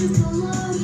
to the love.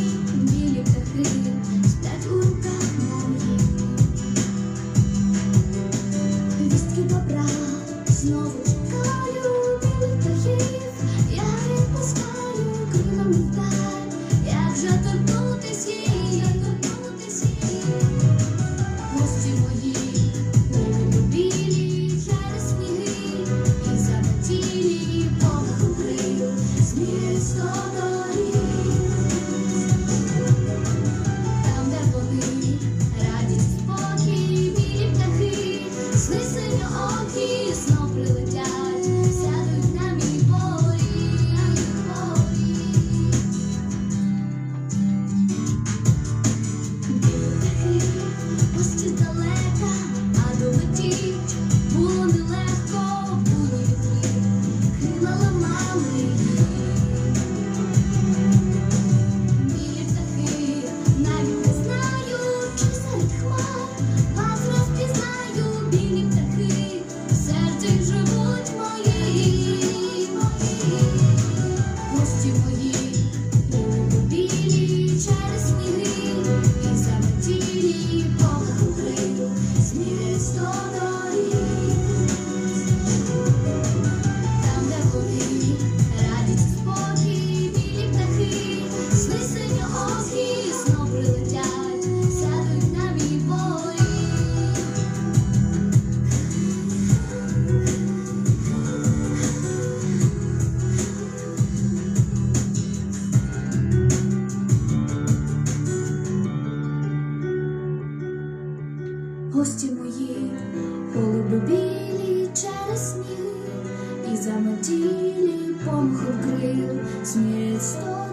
гості мої, голуби білі через сніг, і замотілі помху крил сміється.